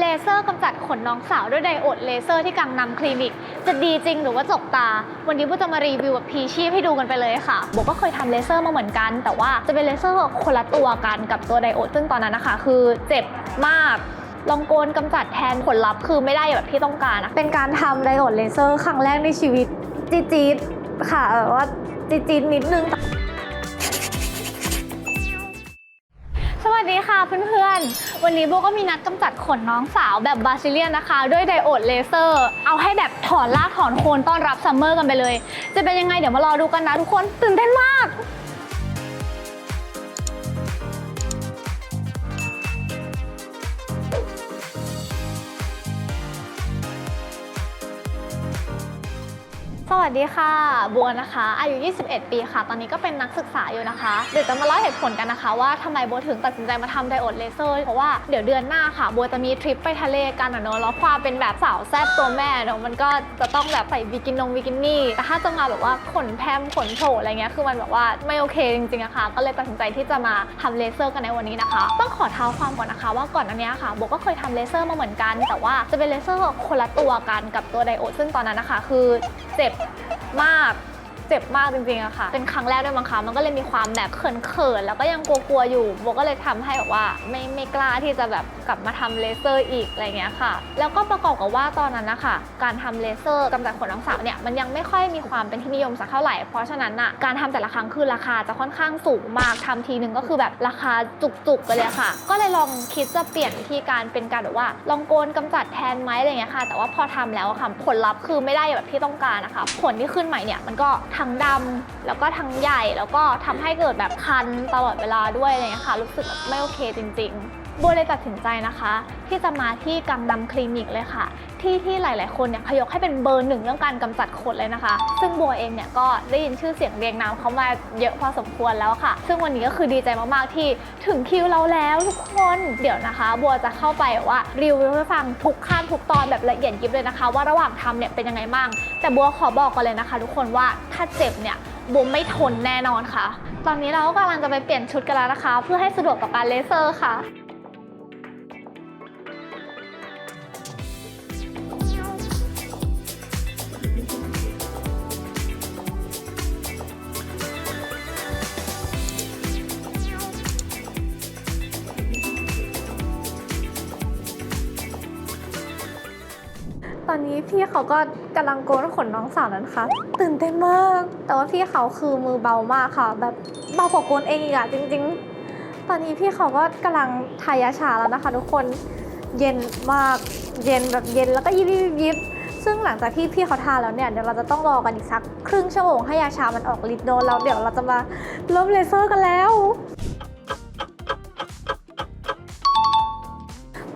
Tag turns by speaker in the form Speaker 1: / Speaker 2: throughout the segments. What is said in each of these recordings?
Speaker 1: เลเซอร์กำจัดขนน้องสาวด้วยไดโอดเลเซอร์ที่กังนำคลินิก จะดีจริงหรือว่าจกตา วันนี้โบจะมารีวิวแบบพีชีพให้ดูกันไปเลยค่ะโบก็เคยทำเลเซอร์มาเหมือนกัน แต่ว่าจะเป็นเลเซอร์คนละตัวกันกับตัวไดโอดซึ่งตอนนั้นนะคะ คือเจ็บมากลองโกนกำจัดแทนผลลัพธ์คือไม่ได้แบบที่ต้องการนะ
Speaker 2: เป็นการทำไดโอดเลเซอร์ครั้งแรกในชีวิตจี๊ดค่ะแบบว่าจี๊ดนิดนึง
Speaker 1: เพื่อนๆ วันนี้โบก็มีนัดกำจัดขนน้องสาวแบบบาซิเลียนนะคะ ด้วยไดโอดเลเซอร์ เอาให้แบบถอนรากถอนโคนต้อนรับซัมเมอร์กันไปเลย จะเป็นยังไงเดี๋ยวมารอดูกันนะทุกคนตื่นเต้นมาก สวัสดีค่ะ บัวนะคะ อายุ 21 ปีค่ะ ตอนนี้ก็เป็นนักศึกษาอยู่นะคะ เดี๋ยวจะมาเล่าเหตุผลกันนะคะ ว่าทำไมบัวถึงตัดสินใจมาทำไดโอดเลเซอร์ เพราะว่าเดี๋ยวเดือนหน้าค่ะ บัวจะมีทริปไปทะเลกันอะเนอะแล้วความเป็นแบบสาวแซ่บตัวแม่เนอะมันก็จะต้องแบบใส่บิกินงบิกินี่ แต่ถ้าจะมาแบบว่าขนแพมขนโผล่อะไรเงี้ย คือมันแบบว่าไม่โอเคจริงๆอะค่ะ ก็เลยตัดสินใจที่จะมาทำเลเซอร์กันในวันนี้นะคะ ต้องขอเท้าความก่อนนะคะ ว่าก่อนอันเนี้ยค่ะ บัวก็เคยทำเลเซอร์มาเหมือนกัน แต่ว่าจะเป็นเลเซอร์คนละตัวกันกับตัวไดโอดซึ่งตอนนั้นนะคะคือเจ็บมาก เจ็บมากจริงๆอะค่ะ เป็นครั้งแรกด้วยมั้งคะมันก็เลยมีความแบบเขินๆแล้วก็ยังกลัวๆอยู่โบก็เลยทำให้แบบว่าไม่ไม่กล้าที่จะแบบกลับมาทำเลเซอร์อีกอะไรเงี้ยค่ะ แล้วก็ประกอบกับว่าตอนนั้นนะคะการทำเลเซอร์กำจัดขนน้องสาวเนี่ยมันยังไม่ค่อยมีความเป็นที่นิยมสักเท่าไหร่เพราะฉะนั้นอะการทำแต่ละครั้งคือราคาจะค่อนข้างสูงมากทำทีนึงก็คือแบบราคาจุกๆไปเลยค่ะ ก็เลยลองคิดจะเปลี่ยนวิธีการเป็นการแบบว่า ลองโกนกำจัดแทนไหมอะไรเงี้ยค่ะ แต่ว่าพอทำแล้วอะค่ะผลลัพธ์คือไม่ได้แบบที่ต้องการนะคะผลที่ขึ้นใหม่เนี่ยมันก็ทั้งดำแล้วก็ทั้งใหญ่ แล้วก็ทำให้เกิดแบบคันตลอดเวลาด้วยอะไรเงี้ยค่ะ รู้สึกแบบไม่โอเคจริง ๆ บัวเลยตัดสินใจนะคะ ที่จะมาที่กังดำคลินิกเลยค่ะ ที่ที่หลาย ๆ คนเนี่ยขยกให้เป็นเบอร์หนึ่งเรื่องการกำจัดขนเลยนะคะ ซึ่งบัวเองเนี่ยก็ได้ยินชื่อเสียงเรียงนามเขามาเยอะพอสมควรแล้วค่ะ ซึ่งวันนี้ก็คือดีใจมาก ๆ ที่ถึงคิวเราแล้วทุกคนเดี๋ยวนะคะ บัวจะเข้าไปว่ารีวิวให้ฟังทุกขั้นทุกตอนแบบละเอียดยิบเลยนะคะ ว่าระหว่างทำเนี่ยเป็นยังไงบ้าง แต่บัวขอบอกกันเลยนะคะ ทุกคนว่าถ้าเจ็บเนี่ยบัวไม่ทนแน่นอนค่ะ ตอนนี้เราก็กำลังจะไปเปลี่ยนชุดกันแล้วนะคะ เพื่อให้สะดวกกับการเลเซอร์ค่ะ
Speaker 2: อนนี้พี่เขาก็กำลังโกนขนน้องสาวนั้นค่ะ ตื่นเต้นมาก แต่ว่าพี่เขาคือมือเบามากค่ะ แบบเบากว่าโกนเองอีกอะจริง ๆ ตอนนี้พี่เขาก็กำลังทายาชาแล้วนะคะ ทุกคนเย็นมากเย็นแบบเย็นแล้วก็ยิบยิบยิบซึ่งหลังจากที่พี่เขาทาแล้วเนี่ยเดี๋ยวเราจะต้องรอกันอีกสักครึ่งชั่วโมงให้ยาชามันออกฤทธิ์โดนแล้วเดี๋ยวเราจะมาเริ่มเลเซอร์กันแล้ว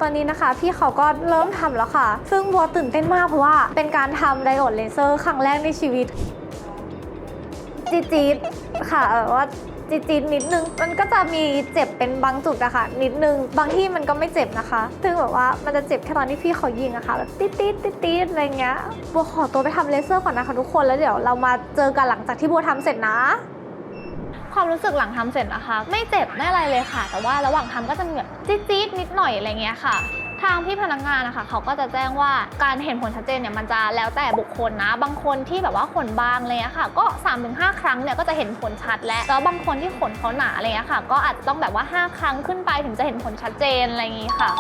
Speaker 2: ตอนนี้นะคะพี่เขาก็เริ่มทำแล้วค่ะ ซึ่งบัวตื่นเต้นมากเพราะว่าเป็นการทำไดโอดเลเซอร์ครั้งแรกในชีวิตจี๊ดค่ะแบบว่าจี๊ดนิดนึง มันก็จะมีเจ็บเป็นบางจุดอะค่ะ นิดนึง บางที่มันก็ไม่เจ็บนะคะ ซึ่งแบบว่ามันจะเจ็บแค่ตอนที่พี่เขายิงอะค่ะแบบติ๊ดๆติ๊ดอะไรเงี้ยบัวขอตัวไปทำเลเซอร์ก่อนนะคะทุกคนแล้วเดี๋ยวเรามาเจอกันหลังจากที่บัวทำเสร็จนะ
Speaker 1: ความรู้สึกหลังทำเสร็จนะคะ ไม่เจ็บไม่อะไรเลยค่ะ แต่ว่าระหว่างทำก็จะมีแบบจี๊ดๆนิดหน่อยอะไรเงี้ยค่ะทางพี่พนักงานนะคะเขาก็จะแจ้งว่าการเห็นผลชัดเจนเนี่ยมันจะแล้วแต่บุคคลนะ บางคนที่แบบว่าขนบางเลยอะค่ะ ก็ 3-5 ครั้งเนี่ยก็จะเห็นผลชัดแล้วแล้วบางคนที่ขนเขาหนาอะไรเงี้ยค่ะ ก็อาจจะต้องแบบว่า 5 ครั้งขึ้นไปถึงจะเห็นผลชัดเจนอะไรอย่างงี้ค่ะ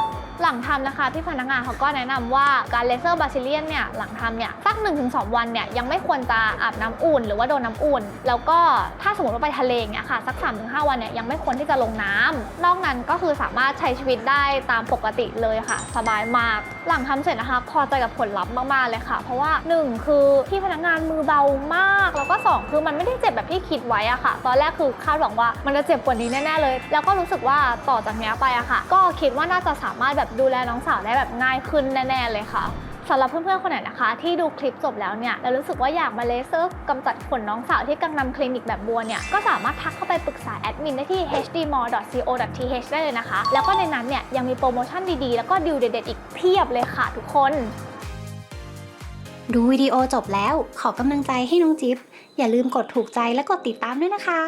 Speaker 1: หลังทำนะคะพี่พนักงานเขาก็แนะนำว่าการเลเซอร์บาซิเลียนเนี่ยหลังทำเนี่ยสัก 1-2 วันเนี่ยยังไม่ควรจะอาบน้ำอุ่น หรือว่าโดนน้ำอุ่น แล้วก็ถ้าสมมติว่าไปทะเลเนี่ยค่ะสัก 3-5 วันเนี่ยยังไม่ควรที่จะลงน้ำนอกนั้นก็คือสามารถใช้ชีวิตได้ตามปกติเลยค่ะ สบายมาก หลังทำเสร็จนะคะพอใจกับผลลัพธ์มากๆเลยค่ะ เพราะว่า 1 คือพี่พนักงานมือเบามาก แล้วก็ 2 คือมันไม่ได้เจ็บแบบที่คิดไว้อะค่ะ ตอนแรกคือคาดหวังว่ามันจะเจ็บกว่านี้แน่ๆเลย แล้วก็รู้สึกว่าต่อจากนี้ไปอะค่ะ ก็คิดว่าน่าจะสามารถแบบดูแลน้องสาวได้แบบง่ายขึ้นแน่ๆเลยค่ะ สำหรับเพื่อนๆคนไหนนะคะ ที่ดูคลิปจบแล้วเนี่ยแล้วรู้สึกว่าอยากมาเลเซอร์กำจัดขนน้องสาวที่กังนำคลินิกแบบบัวเนี่ยก็สามารถทักเข้าไปปรึกษาแอดมินได้ที่ hdmall.co.th ได้เลยนะคะ แล้วก็ในนั้นเนี่ยยังมีโปรโมชั่นดีๆ แล้วก็ดีลเด็ดๆอีกเพียบเลยค่ะทุกคน
Speaker 3: ดูวิดีโอจบแล้วขอกำลังใจให้น้องจิ๊บอย่าลืมกดถูกใจและกดติดตามด้วยนะคะ